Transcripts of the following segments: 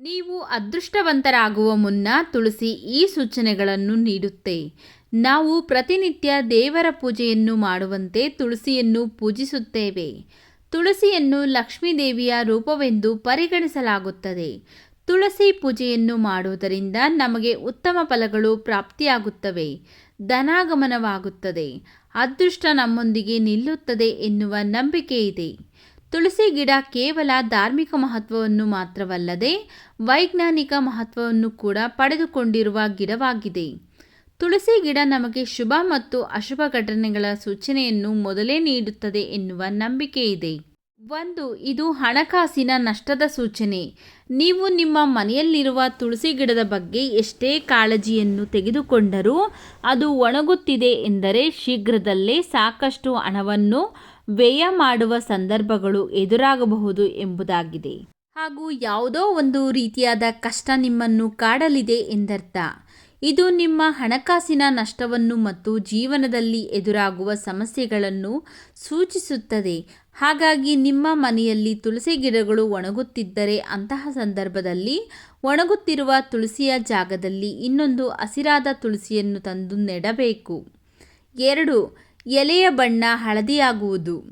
ನೀವು ಅದೃಷ್ಟವಂತರಾಗುವ ಮುನ್ನ ತುಳಸಿ ಈ ಸೂಚನೆಗಳನ್ನು ನೀಡುತ್ತೆ. ನಾವು ಪ್ರತಿನಿತ್ಯ ದೇವರ ಪೂಜೆಯನ್ನು ಮಾಡುವಂತೆ ತುಳಸಿಯನ್ನು ಪೂಜಿಸುತ್ತೇವೆ. ತುಳಸಿಯನ್ನು ಲಕ್ಷ್ಮೀ ದೇವಿಯ ರೂಪವೆಂದು ಪರಿಗಣಿಸಲಾಗುತ್ತದೆ. ತುಳಸಿ ಪೂಜೆಯನ್ನು ಮಾಡುವುದರಿಂದ ನಮಗೆ ಉತ್ತಮ ಫಲಗಳು ಪ್ರಾಪ್ತಿಯಾಗುತ್ತವೆ. ಧನಾಗಮನವಾಗುತ್ತದೆ. ಅದೃಷ್ಟ ನಮ್ಮೊಂದಿಗೆ ನಿಲ್ಲುತ್ತದೆ ಎನ್ನುವ ನಂಬಿಕೆ ಇದೆ ತುಳಸಿ ಗಿಡ ಕೇವಲ ಧಾರ್ಮಿಕ ಮಹತ್ವವನ್ನು ಮಾತ್ರವಲ್ಲದೆ ವೈಜ್ಞಾನಿಕ ಮಹತ್ವವನ್ನು ಕೂಡ ಪಡೆದುಕೊಂಡಿರುವ ಗಿಡವಾಗಿದೆ. ತುಳಸಿ ಗಿಡ ನಮಗೆ ಶುಭ ಮತ್ತು ಅಶುಭ ಘಟನೆಗಳ ಸೂಚನೆಯನ್ನು ಮೊದಲೇ ನೀಡುತ್ತದೆ ಎನ್ನುವ ನಂಬಿಕೆ ಇದೆ. ಒಂದು, ಇದು ಹಣಕಾಸಿನ ನಷ್ಟದ ಸೂಚನೆ. ನೀವು ನಿಮ್ಮ ಮನೆಯಲ್ಲಿರುವ ತುಳಸಿ ಗಿಡದ ಬಗ್ಗೆ ಎಷ್ಟೇ ಕಾಳಜಿಯನ್ನು ತೆಗೆದುಕೊಂಡರೂ ಅದು ಒಣಗುತ್ತಿದೆ ಎಂದರೆ ಶೀಘ್ರದಲ್ಲೇ ಸಾಕಷ್ಟು ಹಣವನ್ನು ವ್ಯಯ ಮಾಡುವ ಸಂದರ್ಭಗಳು ಎದುರಾಗಬಹುದು ಎಂಬುದಾಗಿದೆ. ಹಾಗೂ ಯಾವುದೋ ಒಂದು ರೀತಿಯಾದ ಕಷ್ಟ ನಿಮ್ಮನ್ನು ಕಾಡಲಿದೆ ಎಂದರ್ಥ. ಇದು ನಿಮ್ಮ ಹಣಕಾಸಿನ ನಷ್ಟವನ್ನು ಮತ್ತು ಜೀವನದಲ್ಲಿ ಎದುರಾಗುವ ಸಮಸ್ಯೆಗಳನ್ನು ಸೂಚಿಸುತ್ತದೆ. ಹಾಗಾಗಿ ನಿಮ್ಮ ಮನೆಯಲ್ಲಿ ತುಳಸಿ ಗಿಡಗಳು ಒಣಗುತ್ತಿದ್ದರೆ ಅಂತಹ ಸಂದರ್ಭದಲ್ಲಿ ಒಣಗುತ್ತಿರುವ ತುಳಸಿಯ ಜಾಗದಲ್ಲಿ ಇನ್ನೊಂದು ಹಸಿರಾದ ತುಳಸಿಯನ್ನು ತಂದು ನೆಡಬೇಕು. ಎರಡು ಎಲೆಯ ಬಣ್ಣ ಹಳದಿಯಾಗುವುದು.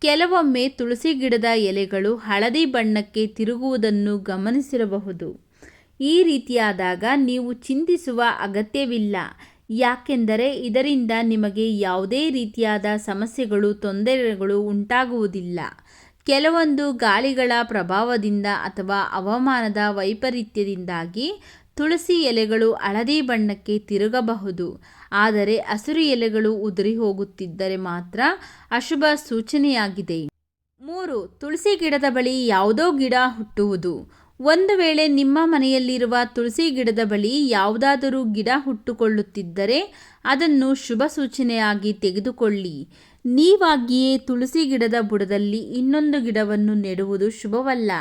ಕೆಲವೊಮ್ಮೆ ತುಳಸಿ ಗಿಡದ ಎಲೆಗಳು ಹಳದಿ ಬಣ್ಣಕ್ಕೆ ತಿರುಗುವುದನ್ನು ಗಮನಿಸಿರಬಹುದು. ಈ ರೀತಿಯಾದಾಗ ನೀವು ಚಿಂತಿಸುವ ಅಗತ್ಯವಿಲ್ಲ. ಯಾಕೆಂದರೆ ಇದರಿಂದ ನಿಮಗೆ ಯಾವುದೇ ರೀತಿಯಾದ ಸಮಸ್ಯೆಗಳು, ತೊಂದರೆಗಳು ಉಂಟಾಗುವುದಿಲ್ಲ. ಕೆಲವೊಂದು ಗಾಳಿಗಳ ಪ್ರಭಾವದಿಂದ ಅಥವಾ ಹವಾಮಾನದ ವೈಪರೀತ್ಯದಿಂದಾಗಿ ತುಳಸಿ ಎಲೆಗಳು ಹಳದಿ ಬಣ್ಣಕ್ಕೆ ತಿರುಗಬಹುದು. ಆದರೆ ಹಸಿರು ಎಲೆಗಳು ಉದುರಿ ಹೋಗುತ್ತಿದ್ದರೆ ಮಾತ್ರ ಅಶುಭ ಸೂಚನೆಯಾಗಿದೆ. ಮೂರು, ತುಳಸಿ ಗಿಡದ ಬಳಿ ಯಾವುದೋ ಗಿಡ ಹುಟ್ಟುವುದು. ಒಂದು ವೇಳೆ ನಿಮ್ಮ ಮನೆಯಲ್ಲಿರುವ ತುಳಸಿ ಗಿಡದ ಬಳಿ ಯಾವುದಾದರೂ ಗಿಡ ಹುಟ್ಟುಕೊಳ್ಳುತ್ತಿದ್ದರೆ ಅದನ್ನು ಶುಭ ಸೂಚನೆಯಾಗಿ ತೆಗೆದುಕೊಳ್ಳಿ. ನೀವಾಗಿಯೇ ತುಳಸಿ ಗಿಡದ ಬುಡದಲ್ಲಿ ಇನ್ನೊಂದು ಗಿಡವನ್ನು ನೆಡುವುದು ಶುಭವಲ್ಲ.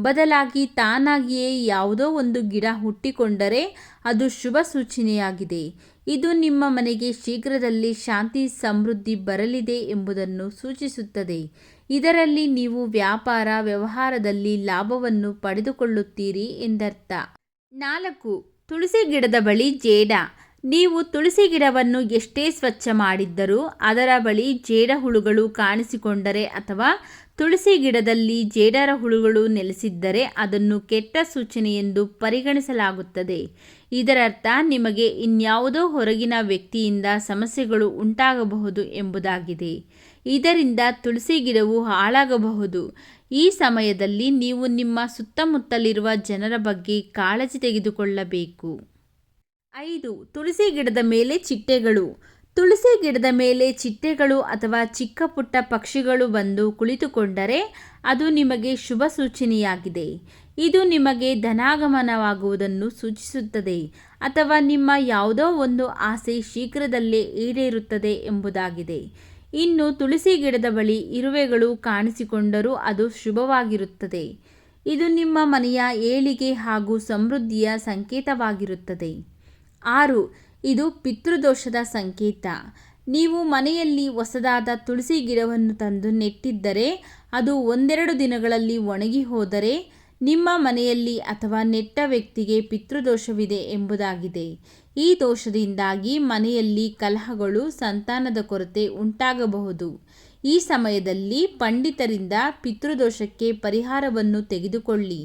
ಬದಲಾಗಿ ತಾನಾಗಿಯೇ ಯಾವುದೋ ಒಂದು ಗಿಡ ಹುಟ್ಟಿಕೊಂಡರೆ ಅದು ಶುಭ ಸೂಚನೆಯಾಗಿದೆ. ಇದು ನಿಮ್ಮ ಮನೆಗೆ ಶೀಘ್ರದಲ್ಲಿ ಶಾಂತಿ ಸಮೃದ್ಧಿ ಬರಲಿದೆ ಎಂಬುದನ್ನು ಸೂಚಿಸುತ್ತದೆ. ಇದರಲ್ಲಿ ನೀವು ವ್ಯಾಪಾರ, ವ್ಯವಹಾರದಲ್ಲಿ ಲಾಭವನ್ನು ಪಡೆದುಕೊಳ್ಳುತ್ತೀರಿ ಎಂದರ್ಥ. ನಾಲ್ಕು, ತುಳಸಿ ಗಿಡದ ಬಳಿ ಜೇಡ. ನೀವು ತುಳಸಿ ಗಿಡವನ್ನು ಎಷ್ಟೇ ಸ್ವಚ್ಛ ಮಾಡಿದ್ದರೂ ಅದರ ಬಳಿ ಜೇಡ ಹುಳುಗಳು ಕಾಣಿಸಿಕೊಂಡರೆ ಅಥವಾ ತುಳಸಿ ಗಿಡದಲ್ಲಿ ಜೇಡರ ಹುಳುಗಳು ನೆಲೆಸಿದ್ದರೆ ಅದನ್ನು ಕೆಟ್ಟ ಸೂಚನೆ ಎಂದು ಪರಿಗಣಿಸಲಾಗುತ್ತದೆ. ಇದರರ್ಥ, ನಿಮಗೆ ಇನ್ಯಾವುದೋ ಹೊರಗಿನ ವ್ಯಕ್ತಿಯಿಂದ ಸಮಸ್ಯೆಗಳು ಉಂಟಾಗಬಹುದು ಎಂಬುದಾಗಿದೆ. ಇದರಿಂದ ತುಳಸಿ ಗಿಡವು ಹಾಳಾಗಬಹುದು. ಈ ಸಮಯದಲ್ಲಿ ನೀವು ನಿಮ್ಮ ಸುತ್ತಮುತ್ತಲಿರುವ ಜನರ ಬಗ್ಗೆ ಕಾಳಜಿ ತೆಗೆದುಕೊಳ್ಳಬೇಕು. ಐದು, ತುಳಸಿ ಗಿಡದ ಮೇಲೆ ಚಿಟ್ಟೆಗಳು. ತುಳಸಿ ಗಿಡದ ಮೇಲೆ ಚಿಟ್ಟೆಗಳು ಅಥವಾ ಚಿಕ್ಕ ಪುಟ್ಟ ಪಕ್ಷಿಗಳು ಬಂದು ಕುಳಿತುಕೊಂಡರೆ ಅದು ನಿಮಗೆ ಶುಭ ಸೂಚನೆಯಾಗಿದೆ. ಇದು ನಿಮಗೆ ಧನಾಗಮನವಾಗುವುದನ್ನು ಸೂಚಿಸುತ್ತದೆ ಅಥವಾ ನಿಮ್ಮ ಯಾವುದೋ ಒಂದು ಆಸೆ ಶೀಘ್ರದಲ್ಲೇ ಈಡೇರುತ್ತದೆ ಎಂಬುದಾಗಿದೆ. ಇನ್ನು ತುಳಸಿ ಗಿಡದ ಬಳಿ ಇರುವೆಗಳು ಕಾಣಿಸಿಕೊಂಡರೂ ಅದು ಶುಭವಾಗಿರುತ್ತದೆ. ಇದು ನಿಮ್ಮ ಮನೆಯ ಏಳಿಗೆ ಹಾಗೂ ಸಮೃದ್ಧಿಯ ಸಂಕೇತವಾಗಿರುತ್ತದೆ. ಆರು, ಇದು ಪಿತೃದೋಷದ ಸಂಕೇತ. ನೀವು ಮನೆಯಲ್ಲಿ ಹೊಸದಾದ ತುಳಸಿ ಗಿಡವನ್ನು ತಂದು ನೆಟ್ಟಿದ್ದರೆ, ಅದು ಒಂದೆರಡು ದಿನಗಳಲ್ಲಿ ಒಣಗಿ ಹೋದರೆ, ನಿಮ್ಮ ಮನೆಯಲ್ಲಿ ಅಥವಾ ನೆಟ್ಟ ವ್ಯಕ್ತಿಗೆ ಪಿತೃದೋಷವಿದೆ ಎಂಬುದಾಗಿದೆ. ಈ ದೋಷದಿಂದಾಗಿ ಮನೆಯಲ್ಲಿ ಕಲಹಗಳು, ಸಂತಾನದ ಕೊರತೆ ಉಂಟಾಗಬಹುದು. ಈ ಸಮಯದಲ್ಲಿ ಪಂಡಿತರಿಂದ ಪಿತೃದೋಷಕ್ಕೆ ಪರಿಹಾರವನ್ನು ತೆಗೆದುಕೊಳ್ಳಿ.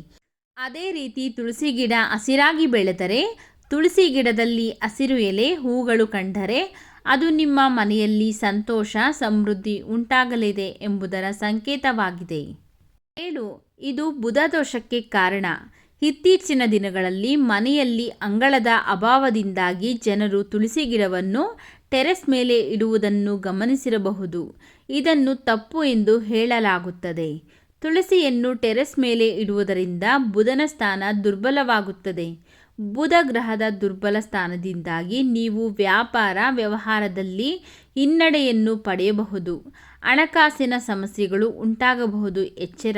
ಅದೇ ರೀತಿ ತುಳಸಿ ಗಿಡ ಹಸಿರಾಗಿ ಬೆಳೆದರೆ, ತುಳಸಿ ಗಿಡದಲ್ಲಿ ಹಸಿರು ಎಲೆ, ಹೂಗಳು ಕಂಡರೆ, ಅದು ನಿಮ್ಮ ಮನೆಯಲ್ಲಿ ಸಂತೋಷ, ಸಮೃದ್ಧಿ ಉಂಟಾಗಲಿದೆ ಎಂಬುದರ ಸಂಕೇತವಾಗಿದೆ. ಏಳು, ಇದು ಬುಧ ದೋಷಕ್ಕೆ ಕಾರಣ. ಇತ್ತೀಚಿನ ದಿನಗಳಲ್ಲಿ ಮನೆಯಲ್ಲಿ ಅಂಗಳದ ಅಭಾವದಿಂದಾಗಿ ಜನರು ತುಳಸಿ ಗಿಡವನ್ನು ಟೆರೆಸ್ ಮೇಲೆ ಇಡುವುದನ್ನು ಗಮನಿಸಿರಬಹುದು. ಇದನ್ನು ತಪ್ಪು ಎಂದು ಹೇಳಲಾಗುತ್ತದೆ. ತುಳಸಿಯನ್ನು ಟೆರೆಸ್ ಮೇಲೆ ಇಡುವುದರಿಂದ ಬುಧನ ಸ್ಥಾನ ದುರ್ಬಲವಾಗುತ್ತದೆ. ಬುಧ ಗ್ರಹದ ದುರ್ಬಲ ಸ್ಥಾನದಿಂದಾಗಿ ನೀವು ವ್ಯಾಪಾರ ವ್ಯವಹಾರದಲ್ಲಿ ಹಿನ್ನಡೆಯನ್ನು ಪಡೆಯಬಹುದು. ಹಣಕಾಸಿನ ಸಮಸ್ಯೆಗಳು ಉಂಟಾಗಬಹುದು. ಎಚ್ಚರ.